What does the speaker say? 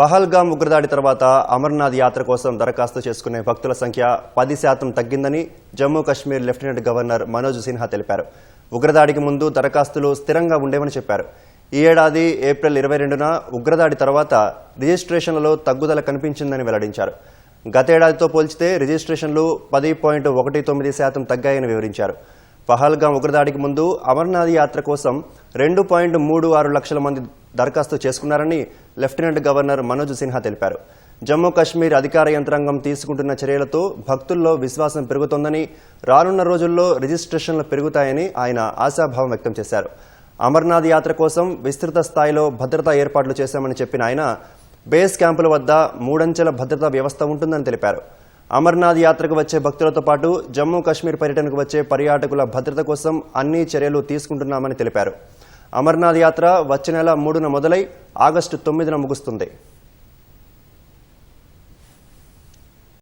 పహల్గాం ఉగ్రదాడి తర్వాత అమర్నాథ్ యాత్ర కోసం దరఖాస్తు చేసుకునే భక్తుల సంఖ్య పది శాతం తగ్గిందని జమ్మూ కాశ్మీర్ లెఫ్టినెంట్ గవర్నర్ మనోజ్ సిన్హా తెలిపారు. ఉగ్రదాడికి ముందు దరఖాస్తులు స్థిరంగా ఉండేవని చెప్పారు. ఈ ఏడాది ఏప్రిల్ ఇరవై రెండున ఉగ్రదాడి తర్వాత రిజిస్ట్రేషన్లలో తగ్గుదల కనిపించిందని వెల్లడించారు. గతేడాదితో పోల్చితే రిజిస్ట్రేషన్లు పది పాయింట్ ఒకటి తొమ్మిది శాతం తగ్గాయని వివరించారు. పహల్గాం ఉగ్రదాడికి ముందు అమర్నాథ్ యాత్ర కోసం రెండు పాయింట్ మూడు ఆరు లక్షల మంది దరఖాస్తు చేసుకున్నారని లెఫ్టినెంట్ గవర్నర్ మనోజ్ సిన్హా తెలిపారు. జమ్మూ కాశ్మీర్ అధికార యంత్రాంగం తీసుకుంటున్న చర్యలతో భక్తుల్లో విశ్వాసం పెరుగుతోందని రానున్న రోజుల్లో రిజిస్ట్రేషన్లు పెరుగుతాయని ఆయన ఆశాభావం వ్యక్తం చేశారు. అమర్నాథ్ యాత్ర కోసం విస్తృత స్థాయిలో భద్రతా ఏర్పాట్లు చేశామని చెప్పిన ఆయన బేస్ క్యాంపుల వద్ద మూడంచెల భద్రతా వ్యవస్థ ఉంటుందని తెలిపారు. అమర్నాథ్ యాత్రకు వచ్చే భక్తులతో పాటు జమ్మూ కాశ్మీర్ పర్యటనకు వచ్చే పర్యాటకుల భద్రత కోసం అన్ని చర్యలు తీసుకుంటున్నామని తెలిపారు. అమర్నాథ్ యాత్ర వచ్చే నెల మూడున మొదలై ఆగస్టు తొమ్మిదిన ముగుస్తుంది.